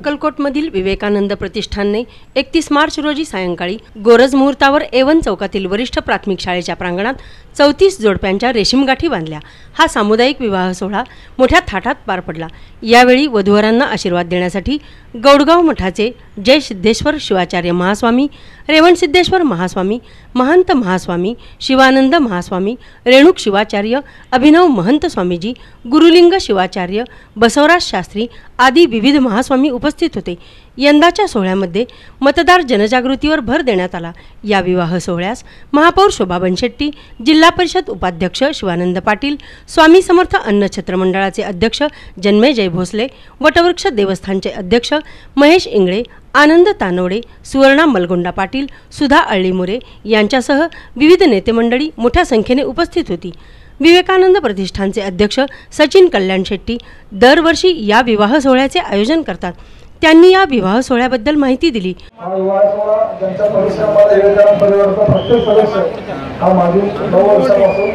अक्कलकोटमधील विवेकानंद प्रतिष्ठानने एकतीस मार्च रोजी सायंकाळी गोरज मुहूर्तावर एवन चौकातील वरिष्ठ प्राथमिक शाळेच्या प्रांगणात चौतीस जोडप्यांच्या रेशीमगाठी बांधल्या. हा सामुदायिक विवाह सोहळा मोठ्या थाटात पार पडला. यावेळी वधूवरांना आशीर्वाद देण्यासाठी गौडगाव मठाचे जय सिद्धेश्वर शिवाचार्य महास्वामी रेवणसिद्धेश्वर महास्वामी महंत महास्वामी शिवानंद महास्वामी रेणुक शिवाचार्य अभिनव महंत स्वामीजी गुरुलिंग शिवाचार्य बसवराज शास्त्री आदी विविध महास्वामी उप उपस्थित होते. यंदाच्या सोहळ्यामध्ये मतदार जनजागृतीवर भर देण्यात आला. या विवाह सोहळ्यास महापौर शोभा बनशेट्टी जिल्हा परिषद उपाध्यक्ष शिवानंद पाटील स्वामी समर्थ अन्न छत्र मंडळाचे अध्यक्ष जन्मेजय भोसले वटवृक्ष देवस्थानचे अध्यक्ष महेश इंगळे आनंद तानवडे सुवर्णा मलगोंडा पाटील सुधा अळ्ळीमोरे यांच्यासह विविध नेतेमंडळी मोठ्या संख्येने उपस्थित होती. विवेकानंद प्रतिष्ठानचे अध्यक्ष सचिन कल्याण शेट्टी दरवर्षी या विवाह सोहळ्याचे आयोजन करतात. त्यांनी या विवाह सोहळ्याबद्दल माहिती दिली. हा विवाह सोहळा ज्यांच्या परिश्रमाला परिवाराचा प्रत्येक सदस्य हा मागील नऊ वर्षापासून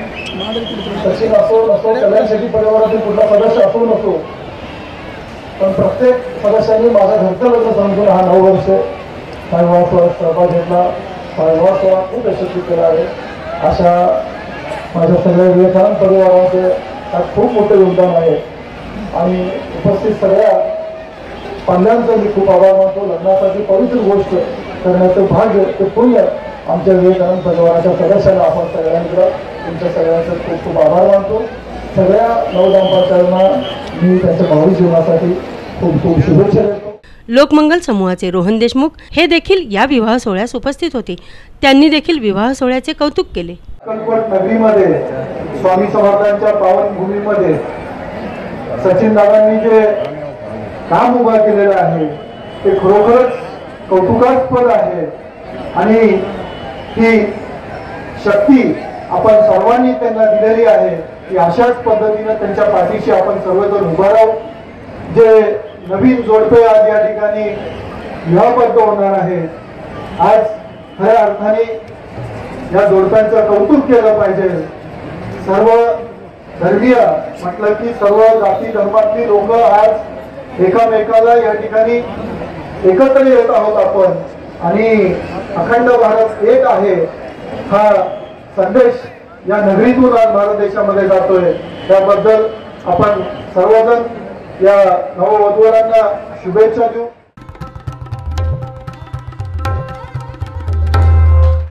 सचिन असो नसो कल्याण परिवारातील कुठला सदस्य असो नसो पण प्रत्येक सदस्यांनी माझं घरचं लग्न समजून हा नऊ वर्ष हा विवाह सोहळ्यात सहभाग घेतला. हा विवाह सोहळा खूप यशस्वी केला आहे. अशा माझ्या सगळ्या विवेकानंद परिवाराचे हा खूप मोठं योगदान आहे. आणि उपस्थित सगळ्या पाल्यांचा मी खूप आभार मानतो. लग्नासाठी पवित्र गोष्ट करण्याचं भाग्य ते पुण्य आमच्या विवेकानंद परिवाराच्या सदस्यांना आपण सगळ्यांकडं तुमच्या सगळ्यांचं खूप खूप आभार मानतो. सगळ्या नवदाम्पत्यांना मी त्यांच्या भावी जीवनासाठी खूप खूप शुभेच्छा देतो. लोकमंगल समूहाचे रोहन देशमुख हे देखील या विवाह सोहळ्यास उपस्थित होते. त्यांनी देखील विवाह सोहळ्याचे कौतुक केले. अक्कलकोट नगरीमध्ये स्वामी समर्थांच्या पावनभूमीमध्ये सचिन दादांनी जे काम उभा केलेलं आहे. ते खरोखरच कौतुकास्पद आहे. आणि ही शक्ती आपण सर्वांनी त्यांना दिलेली आहे की अशाच पद्धतीनं त्यांच्या पाठीशी आपण सर्वजण उभा राहू. जे नवीन जोडपे आज या ठिकाणी विवाहबद्ध होणार आहे आज खऱ्या अर्थाने या जोडप्यांचं कौतुक केलं पाहिजे. सर्व धर्मीय म्हटलं की सर्व जाती धर्मातली लोक आज एकामेकाला या ठिकाणी एकत्र येत आहोत आपण. आणि अखंड भारत एक आहे हा संदेश या नगरीतून आज भारत देशामध्ये जातोय. त्याबद्दल आपण सर्वजण या नववधूवरांना शुभेच्छा देऊ.